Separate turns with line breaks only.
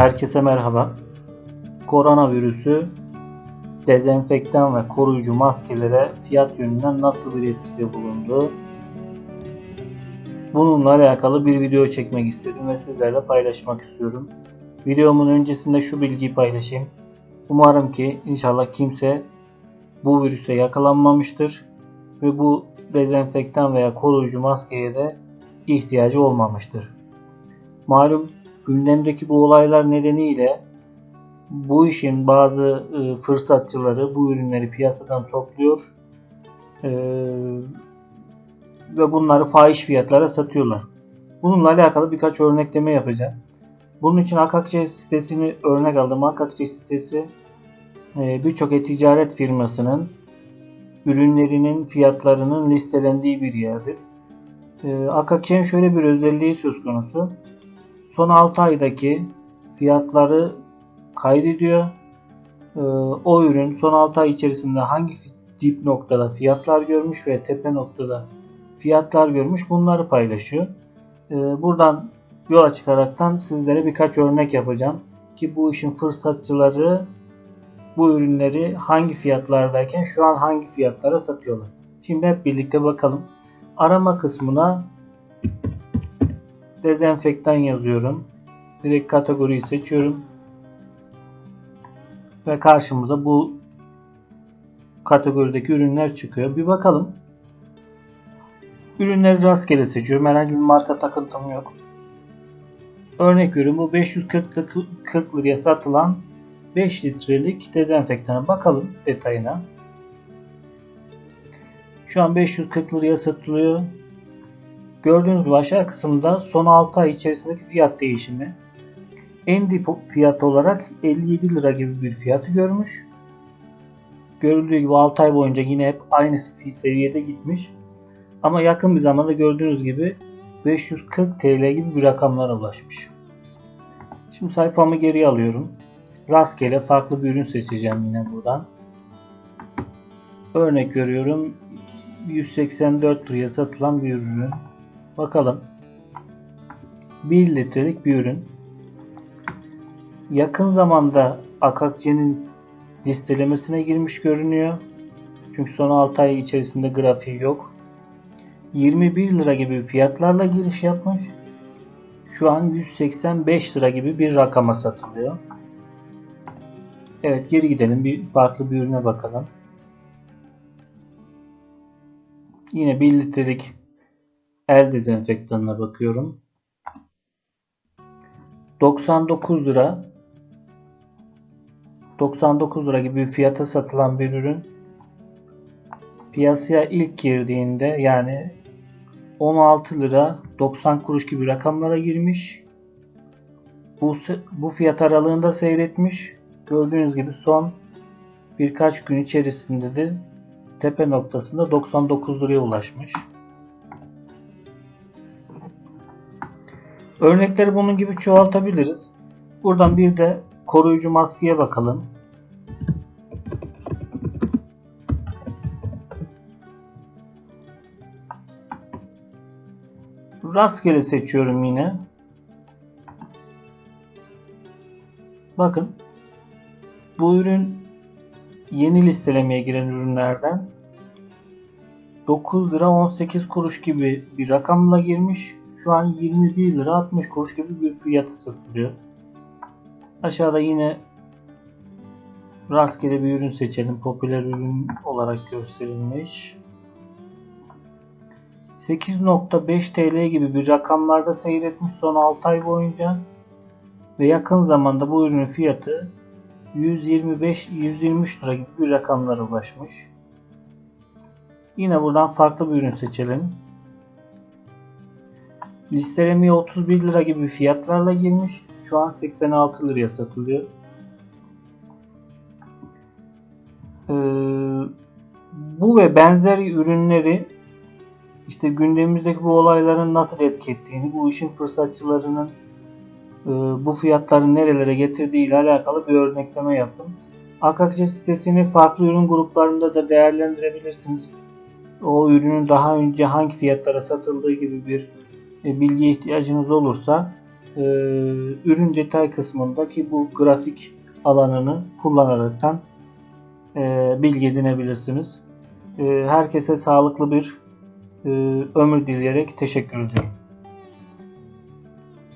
Herkese merhaba. Koronavirüsü dezenfektan ve koruyucu maskelere fiyat yönünden nasıl bir etkide bulundu? Bununla alakalı bir video çekmek istedim ve sizlerle paylaşmak istiyorum. Videomun öncesinde şu bilgiyi paylaşayım. Umarım ki inşallah kimse bu virüse yakalanmamıştır ve bu dezenfektan veya koruyucu maskeye de ihtiyacı olmamıştır. Malum gündemdeki bu olaylar nedeniyle bu işin bazı e, fırsatçıları bu ürünleri piyasadan topluyor e, ve bunları fahiş fiyatlara satıyorlar. Bununla alakalı birkaç örnekleme yapacağım. Bunun için Akakçe sitesini örnek aldım. Akakçe sitesi e, birçok e-ticaret firmasının ürünlerinin fiyatlarının listelendiği bir yerdir. E, Akakçe'nin şöyle bir özelliği söz konusu. Son 6 aydaki fiyatları kaydediyor. E, o ürün son 6 ay içerisinde hangi dip noktada fiyatlar görmüş ve tepe noktada fiyatlar görmüş bunları paylaşıyor. E, buradan yola çıkaraktan sizlere birkaç örnek yapacağım ki bu işin fırsatçıları bu ürünleri hangi fiyatlardayken şu an hangi fiyatlara satıyorlar. Şimdi hep birlikte bakalım. Arama kısmına dezenfektan yazıyorum. Direkt kategoriyi seçiyorum. Ve karşımıza bu kategorideki ürünler çıkıyor. Bir bakalım. Ürünleri rastgele seçiyorum. Herhangi bir marka takıntım yok. Örnek ürün bu 540 40 liraya satılan 5 litrelik dezenfektana bakalım detayına. Şu an 540 liraya satılıyor. Gördüğünüz gibi aşağı kısımda son 6 ay içerisindeki fiyat değişimi. En dip fiyatı olarak 57 lira gibi bir fiyatı görmüş. Görüldüğü gibi 6 ay boyunca yine hep aynı seviyede gitmiş. Ama yakın bir zamanda gördüğünüz gibi 540 TL gibi bir rakamlara ulaşmış. Şimdi sayfamı geri alıyorum. Rastgele farklı bir ürün seçeceğim yine buradan. Örnek görüyorum. 184 liraya satılan bir ürün. Bakalım. 1 litrelik bir ürün. Yakın zamanda Akakçe'nin listelemesine girmiş görünüyor. Çünkü son 6 ay içerisinde grafiği yok. 21 lira gibi fiyatlarla giriş yapmış. Şu an 185 lira gibi bir rakama satılıyor. Evet geri gidelim. Bir farklı bir ürüne bakalım. Yine 1 litrelik el dezenfektanına bakıyorum. 99 lira 99 lira gibi bir fiyata satılan bir ürün piyasaya ilk girdiğinde yani 16 lira 90 kuruş gibi rakamlara girmiş. Bu, bu fiyat aralığında seyretmiş. Gördüğünüz gibi son birkaç gün içerisinde de tepe noktasında 99 liraya ulaşmış. Örnekleri bunun gibi çoğaltabiliriz. Buradan bir de koruyucu maskeye bakalım. Rastgele seçiyorum yine. Bakın. Bu ürün yeni listelemeye giren ürünlerden 9 lira 18 kuruş gibi bir rakamla girmiş. Şu an 21 lira 60 kuruş gibi bir fiyata satılıyor. Aşağıda yine rastgele bir ürün seçelim. Popüler ürün olarak gösterilmiş. 8.5 TL gibi bir rakamlarda seyretmiş son 6 ay boyunca ve yakın zamanda bu ürünün fiyatı 125-123 lira gibi bir rakamlara ulaşmış. Yine buradan farklı bir ürün seçelim. Listelemeye 31 lira gibi fiyatlarla girmiş. Şu an 86 liraya satılıyor. Ee, bu ve benzeri ürünleri işte gündemimizdeki bu olayların nasıl etki ettiğini, bu işin fırsatçılarının e, bu fiyatları nerelere getirdiği ile alakalı bir örnekleme yaptım. Akakçe sitesini farklı ürün gruplarında da değerlendirebilirsiniz. O ürünün daha önce hangi fiyatlara satıldığı gibi bir bilgiye ihtiyacınız olursa e, ürün detay kısmındaki bu grafik alanını kullanaraktan e, bilgi edinebilirsiniz. E, herkese sağlıklı bir e, ömür dileyerek teşekkür ediyorum.